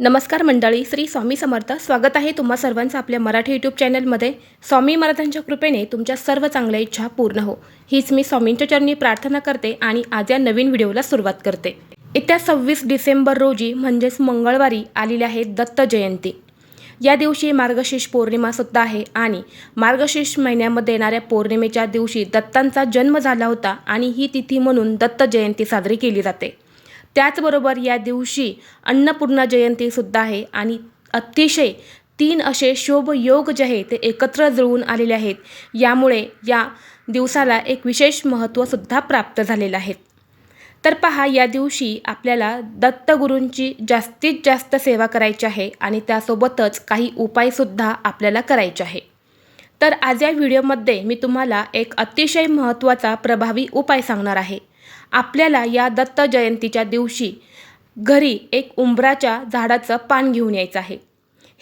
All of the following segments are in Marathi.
नमस्कार मंडळी श्री स्वामी समर्थ. स्वागत आहे तुम्हा सर्वांचं आपल्या मराठी यूट्यूब चॅनलमध्ये. स्वामी महाराजांच्या कृपेने तुमच्या सर्व चांगल्या इच्छा पूर्ण हो. हीच मी स्वामींच्या चरणी प्रार्थना करते आणि आज या नवीन व्हिडिओला सुरुवात करते. येत्या सव्वीस डिसेंबर रोजी म्हणजेच मंगळवारी आलेली आहे दत्त जयंती. या दिवशी मार्गशीर्ष पौर्णिमासुद्धा आहे आणि मार्गशीर्ष महिन्यामध्ये येणाऱ्या पौर्णिमेच्या दिवशी दत्तांचा जन्म झाला होता आणि ही तिथी म्हणून दत्त जयंती साजरी केली जाते. त्याचबरोबर या दिवशी अन्नपूर्णा जयंतीसुद्धा आहे आणि अतिशय तीन असे शोभयोग जे आहे ते एकत्र जुळून आलेले आहेत. यामुळे या दिवसाला एक विशेष महत्त्वसुद्धा प्राप्त झालेलं आहे. तर पहा या दिवशी आपल्याला दत्तगुरूंची जास्तीत जास्त सेवा करायची आहे आणि त्यासोबतच काही उपायसुद्धा आपल्याला करायचे आहे. तर आज या व्हिडिओमध्ये मी तुम्हाला एक अतिशय महत्त्वाचा प्रभावी उपाय सांगणार आहे. आपल्याला या दत्त जयंतीच्या दिवशी घरी एक उंबराच्या झाडाचं पान घेऊन यायचं आहे.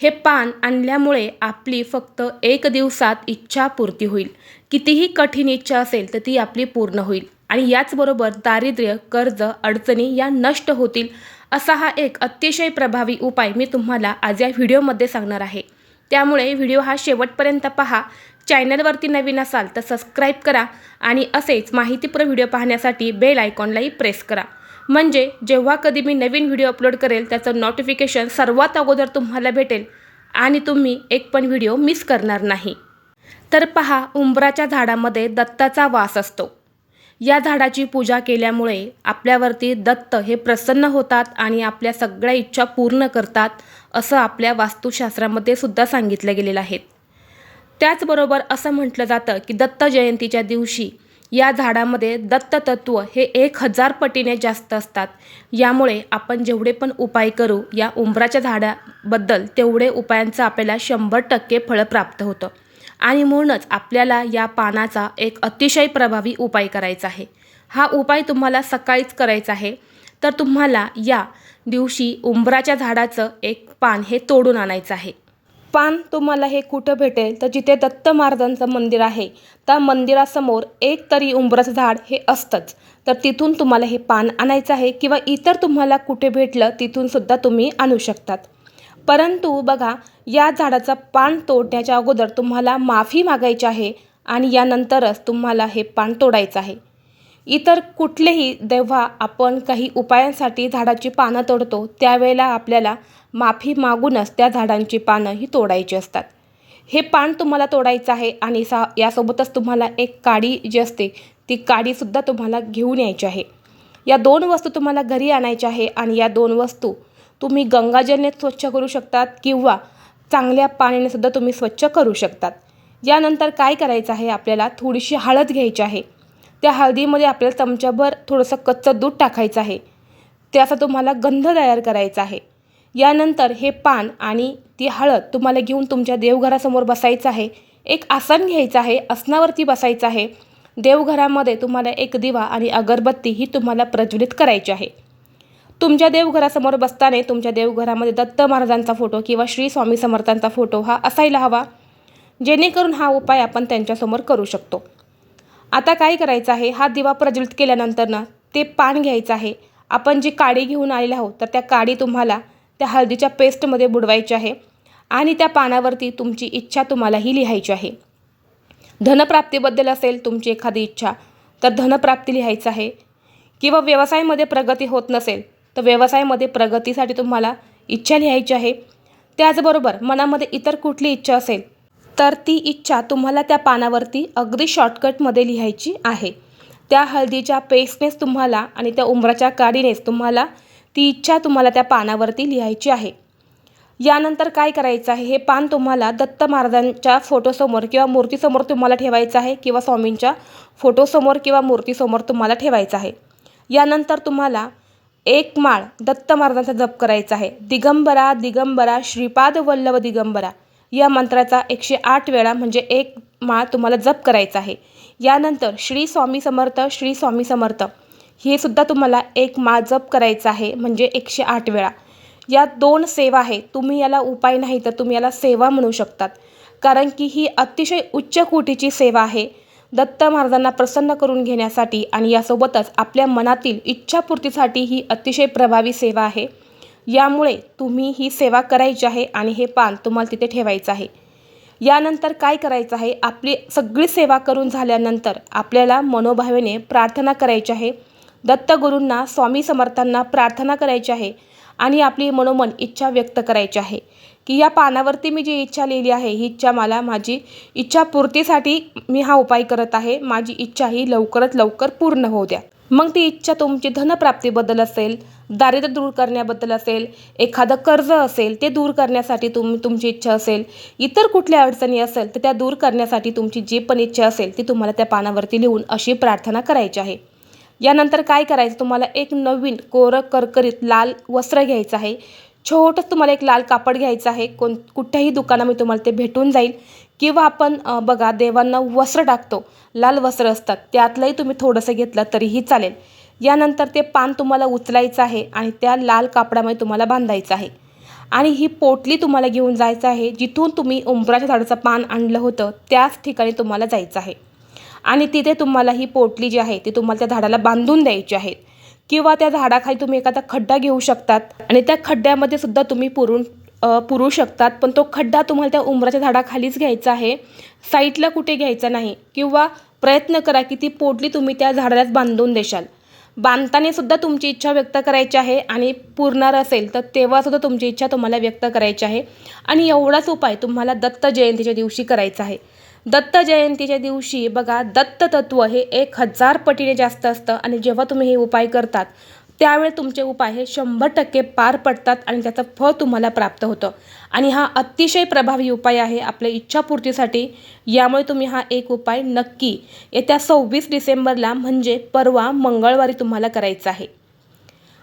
हे पान आणल्यामुळे आपली फक्त एक दिवसात इच्छा पूर्ती होईल. कितीही कठीण इच्छा असेल तर ती आपली पूर्ण होईल. आणि याचबरोबर दारिद्र्य कर्ज अडचणी या नष्ट होतील असा हा एक अतिशय प्रभावी उपाय मी तुम्हाला आज या व्हिडिओमध्ये सांगणार आहे. त्यामुळे व्हिडिओ हा शेवटपर्यंत पहा. चॅनलवरती नवीन असाल तर सबस्क्राईब करा आणि असेच माहितीपूर्ण व्हिडिओ पाहण्यासाठी बेल आयकॉनलाही प्रेस करा. म्हणजे जेव्हा कधी मी नवीन व्हिडिओ अपलोड करेल त्याचं नोटिफिकेशन सर्वात अगोदर तुम्हाला भेटेल आणि तुम्ही एक पण व्हिडिओ मिस करणार नाही. तर पहा उंबराच्या झाडामध्ये दत्ताचा वास असतो. या झाडाची पूजा केल्यामुळे आपल्यावरती दत्त हे प्रसन्न होतात आणि आपल्या सगळ्या इच्छा पूर्ण करतात असं आपल्या वास्तुशास्त्रामध्ये सुद्धा सांगितलं गेलेलं आहे. त्याचबरोबर असं म्हटलं जातं की दत्त जयंतीच्या दिवशी या झाडामध्ये दत्त तत्व हे एक हजार पटीने जास्त असतात. यामुळे आपण जेवढे पण उपाय करू या उंबराच्या झाडाबद्दल तेवढे उपायांचं आपल्याला शंभर टक्के फळं प्राप्त होतं. आणि म्हणूनच आपल्याला या पानाचा एक अतिशय प्रभावी उपाय करायचा आहे. हा उपाय तुम्हाला सकाळीच करायचा आहे. तर तुम्हाला या दिवशी उंबराच्या झाडाचं एक पान हे तोडून आणायचं आहे. पान तुम्हाला हे कुठं भेटेल? तर जिथे दत्त महाराजांचं मंदिर आहे त्या मंदिरासमोर एक तरी उंबराचं झाड हे असतंच. तर तिथून तुम्हाला हे पान आणायचं आहे किंवा इतर तुम्हाला कुठे भेटलं तिथून सुद्धा तुम्ही आणू शकतात. परंतु बघा या झाडाचं पान तोडण्याच्या अगोदर तुम्हाला माफी मागायची आहे आणि यानंतरच तुम्हाला हे पान तोडायचं आहे. इतर कुठलेही जेव्हा आपण काही उपायांसाठी झाडाची पानं तोडतो त्यावेळेला आपल्याला माफी मागूनच त्या झाडांची पानं ही तोडायची असतात. हे पान तुम्हाला तोडायचं आहे आणि सा यासोबतच तुम्हाला एक काडी जी असते ती काडीसुद्धा तुम्हाला घेऊन यायची आहे. या दोन वस्तू तुम्हाला घरी आणायच्या आहे आणि या दोन वस्तू तुम्ही गंगाजलने स्वच्छ करू शकतात किंवा चांगल्या पाण्याने सुद्धा तुम्ही स्वच्छ करू शकतात. यानंतर काय करायचं आहे? आपल्याला थोडीशी हळद घ्यायची आहे. त्या हळदीमध्ये आपल्याला चमच्याभर थोडंसं कच्चं दूध टाकायचं आहे. त्याचा तुम्हाला गंध तयार करायचा आहे. यानंतर हे पान आणि ती हळद तुम्हाला घेऊन तुमच्या देवघरासमोर बसायचं आहे. एक आसन घ्यायचं आहे आसनावरती बसायचं आहे. देवघरामध्ये तुम्हाला एक दिवा आणि अगरबत्ती ही तुम्हाला प्रज्वलित करायची आहे. तुमच्या देवघरासमोर बसताना तुमच्या देवघरामध्ये दत्त महाराजांचा फोटो किंवा श्री स्वामी समर्थांचा फोटो हा असायला हवा. जेणेकरून हा उपाय आपण त्यांच्यासमोर करू शकतो. आता काय करायचं आहे? हा दिवा प्रज्वलित केल्यानंतर ना ते पान घ्यायचं आहे. आपण जी काडी घेऊन आलेले आहोत तर त्या काडी तुम्हाला त्या हळदीच्या पेस्टमध्ये बुडवायची आहे आणि त्या पानावरती तुमची इच्छा तुम्हालाही लिहायची आहे. धनप्राप्तीबद्दल असेल तुमची एखादी इच्छा तर धनप्राप्ती लिहायचं आहे. किंवा व्यवसायामध्ये प्रगती होत नसेल तर व्यवसायामध्ये प्रगतीसाठी तुम्हाला इच्छा लिहायची आहे. त्याचबरोबर मनामध्ये इतर कुठली इच्छा असेल तर ती इच्छा तुम्हाला त्या पानावरती अगदी शॉर्टकटमध्ये लिहायची आहे. त्या हळदीच्या पेस्टनेच तुम्हाला आणि त्या उंबराच्या काडीनेच तुम्हाला ती इच्छा तुम्हाला त्या पानावरती लिहायची आहे. यानंतर काय करायचं आहे? हे पान तुम्हाला दत्त महाराजांच्या फोटोसमोर किंवा मूर्तीसमोर तुम्हाला ठेवायचं आहे किंवा स्वामींच्या फोटोसमोर किंवा मूर्तीसमोर तुम्हाला ठेवायचं आहे. यानंतर तुम्हाला एक माळ दत्त महाराजांचा जप करायचा आहे. दिगंबरा दिगंबरा श्रीपाद वल्लभ दिगंबरा. या मंत्राचा एकशे आठ वेळा म्हणजे एक माळ तुम्हाला जप करायचा आहे. यानंतर श्री स्वामी समर्थ श्री स्वामी समर्थ हे सुद्धा तुम्हाला एक माळ जप करायचा आहे म्हणजे एकशे आठ वेळा. या दोन सेवा आहे तुम्ही याला उपाय नाही तर तुम्ही याला सेवा म्हणू शकतात. कारण की ही अतिशय उच्च कोटीची सेवा आहे. दत्त महाराजांना प्रसन्न करून घेण्यासाठी आणि यासोबतच आपल्या मनातील इच्छापूर्तीसाठी ही अतिशय प्रभावी सेवा आहे. यामुळे तुम्ही ही सेवा करायची आहे आणि हे पान तुम्हाला तिथे ठेवायचं आहे. यानंतर काय करायचं आहे? आपली सगळी सेवा करून झाल्यानंतर आपल्याला मनोभावेने प्रार्थना करायची आहे. दत्तगुरूंना स्वामी समर्थांना प्रार्थना करायची आहे आणि आपली मनोमन इच्छा व्यक्त करायची आहे. की या पानावरती मी जी इच्छा लिहिली आहे ही इच्छा मला माझी इच्छापूर्तीसाठी मी हा उपाय करत आहे. माझी इच्छा ही लवकरात लवकर पूर्ण होऊ द्या. मग ती इच्छा तुमची धनप्राप्तीबद्दल असेल दारिद्र्य दूर करण्याबद्दल असेल एखादं कर्ज असेल ते दूर करण्यासाठी तुम तुमची इच्छा असेल इतर कुठल्या अडचणी असेल तर त्या दूर करण्यासाठी तुमची जी पण इच्छा असेल ती तुम्हाला त्या पानावरती लिहून अशी प्रार्थना करायची आहे. यानंतर काय करायचं? तुम्हाला एक नवीन कोरं करकरीत लाल वस्त्र घ्यायचं आहे. छोटंच तुम्हाला एक लाल कापड घ्यायचं आहे. कोण कुठल्याही दुकानामध्ये तुम्हाला ते भेटून जाईल. किंवा आपण बघा देवांना वस्त्र टाकतो. लाल वस्त्र असतात. त्यातलंही तुम्ही थोडंसं घेतलं तरीही चालेल. यानंतर ते पान तुम्हाला उचलायचं आहे आणि त्या लाल कापडामध्ये तुम्हाला बांधायचं आहे. आणि ही पोटली तुम्हाला घेऊन जायचं आहे जिथून तुम्ही उंबराच्या झाडाचं पान आणलं होतं त्याच ठिकाणी तुम्हाला जायचं आहे. आणि तिथे तुम्हाला ही पोटली जी आहे ती तुम्हाला त्या झाडाला बांधून द्यायची आहे. किंवा त्या झाडाखाली तुम्ही एखादा खड्डा घेऊ शकतात आणि त्या खड्ड्यामध्ये सुद्धा तुम्ही पुरून पुरू शकतात पण तो खड्डा तुम्हाला त्या उंबराच्या झाडाखालीच घ्यायचा आहे. साईडला कुठे घ्यायचा नाही. किंवा प्रयत्न करा की ती पोटली तुम्ही त्या झाडालाच बांधून देशाल. बांधताना सुद्धा तुमची इच्छा व्यक्त करायची आहे आणि पुरणार असेल तर तेव्हासुद्धा तुमची इच्छा तुम्हाला व्यक्त करायची आहे. आणि एवढाच उपाय तुम्हाला दत्त जयंतीच्या दिवशी करायचा आहे. दत्त जयंतीच्या दिवशी बघा दत्त तत्व हे एक हजार पटीने जास्त असतं आणि जेव्हा तुम्ही हे उपाय करतात त्यावेळी तुमचे उपाय हे शंभर टक्के पार पडतात आणि त्याचं फळ तुम्हाला प्राप्त होतं. आणि हा अतिशय प्रभावी उपाय आहे आपल्या इच्छापूर्तीसाठी. यामुळे तुम्ही हा एक उपाय नक्की येत्या सव्वीस डिसेंबरला म्हणजे परवा मंगळवारी तुम्हाला करायचा आहे.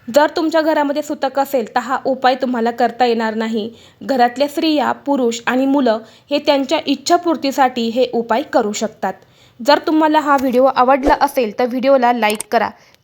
जर तुमच्या घरामध्ये सुतक असेल तर हा उपाय तुम्हाला करता येणार नाही. घरातल्या स्त्रिया पुरुष आणि मुलं हे त्यांच्या इच्छापूर्तीसाठी हे उपाय करू शकतात. जर तुम्हाला हा व्हिडिओ आवडला असेल तर व्हिडिओला लाईक करा.